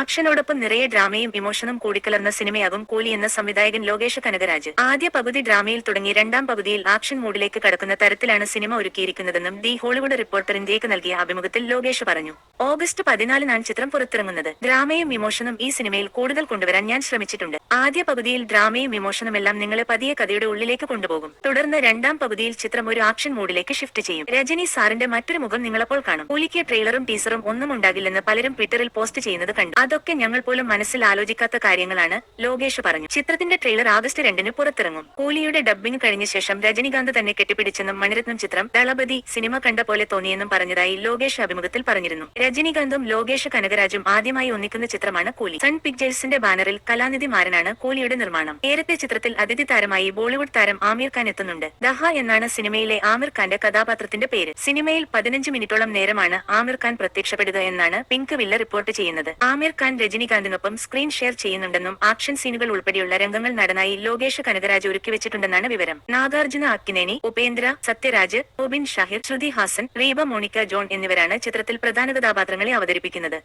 ആക്ഷനോടൊപ്പം നിറയെ ഡ്രാമയും ഇമോഷനും കൂടിക്കലർന്ന സിനിമയാകും കൂലി എന്ന സംവിധായകൻ ലോകേഷ് കനകരാജ്. ആദ്യ പകുതി ഡ്രാമയിൽ തുടങ്ങി രണ്ടാം പകുതിയിൽ ആക്ഷൻ മൂഡിലേക്ക് കടക്കുന്ന തരത്തിലാണ് സിനിമ ഒരുക്കിയിരിക്കുന്നതെന്നും ദി ഹോളിവുഡ് റിപ്പോർട്ടർ ഇന്ത്യയ്ക്ക് നൽകിയ അഭിമുഖത്തിൽ ലോകേഷ് പറഞ്ഞു. ഓഗസ്റ്റ് പതിനാലിനാണ് ചിത്രം പുറത്തിറങ്ങുന്നത്. ഡ്രാമയും ഇമോഷനും ഈ സിനിമയിൽ കൂടുതൽ കൊണ്ടുവരാൻ ഞാൻ ശ്രമിച്ചിട്ടുണ്ട്. ആദ്യ പകുതിയിൽ ഡ്രാമയും ഇമോഷനും എല്ലാം നിങ്ങളെ പതിയെ കഥയുടെ ഉള്ളിലേക്ക് കൊണ്ടുപോകും. തുടർന്ന് രണ്ടാം പകുതിയിൽ ചിത്രം ഒരു ആക്ഷൻ മൂഡിലേക്ക് ഷിഫ്റ്റ് ചെയ്യും. രജനി സാറിന്റെ മറ്റൊരു മുഖം നിങ്ങളപ്പോൾ കാണും. പുലിക്ക് ട്രെയിലറും ടീസറും ഒന്നും ഉണ്ടാകില്ലെന്ന് പലരും ട്വിറ്ററിൽ പോസ്റ്റ് ചെയ്യുന്നത് കണ്ടു. അതൊക്കെ ഞങ്ങൾ പോലും മനസ്സിൽ ആലോചിക്കാത്ത കാര്യങ്ങളാണ് ലോകേഷ് പറഞ്ഞു. ചിത്രത്തിന്റെ ട്രെയിലർ ആഗസ്റ്റ് രണ്ടിന് പുറത്തിറങ്ങും. കൂലിയുടെ ഡബ്ബിംഗ് കഴിഞ്ഞ ശേഷം രജനികാന്ത് തന്നെ കെട്ടിപ്പിടിച്ചെന്നും മണിരത്നം ചിത്രം ദളപതി സിനിമ കണ്ട പോലെ തോന്നിയെന്നും പറഞ്ഞതായി ലോകേഷ് അഭിമുഖത്തിൽ പറഞ്ഞിരുന്നു. രജനികാന്തും ലോകേഷ് കനകരാജും ആദ്യമായി ഒന്നിക്കുന്ന ചിത്രമാണ് കൂലി. സൺ പിക്ചേഴ്സിന്റെ ബാനറിൽ കലാനിധി മാരനാണ് കൂലിയുടെ നിർമ്മാണം. നേരത്തെ ചിത്രത്തിൽ അതിഥി താരമായി ബോളിവുഡ് താരം ആമിർ ഖാൻ എത്തുന്നുണ്ട്. ദഹ എന്നാണ് സിനിമയിലെ ആമിർ ഖാന്റെ കഥാപാത്രത്തിന്റെ പേര്. സിനിമയിൽ പതിനഞ്ച് മിനിറ്റോളം നേരമാണ് ആമിർ ഖാൻ പ്രത്യക്ഷപ്പെടുക എന്നാണ് പിങ്ക് വില്ല റിപ്പോർട്ട് ചെയ്യുന്നത്. ആമിർ ഖാൻ രജനികാന്തിനൊപ്പം സ്ക്രീൻ ഷെയർ ചെയ്യുന്നുണ്ടെന്നും ആക്ഷൻ സീനുകൾ ഉൾപ്പെടെയുള്ള രംഗങ്ങൾ നടനായി ലോകേഷ് കനകരാജ് ഒരുക്കി വെച്ചിട്ടുണ്ടെന്നാണ് വിവരം. നാഗാർജുന അക്കിനേനി ഉപേന്ദ്ര സത്യരാജ് ഒബിൻ ഷാഹിർ ശ്രുതി ഹാസൻ റീബ മോണിക്ക ജോൺ എന്നിവരാണ് ചിത്രത്തിൽ പ്രധാന കഥാപാത്രങ്ങളെ അവതരിപ്പിക്കുന്നത്.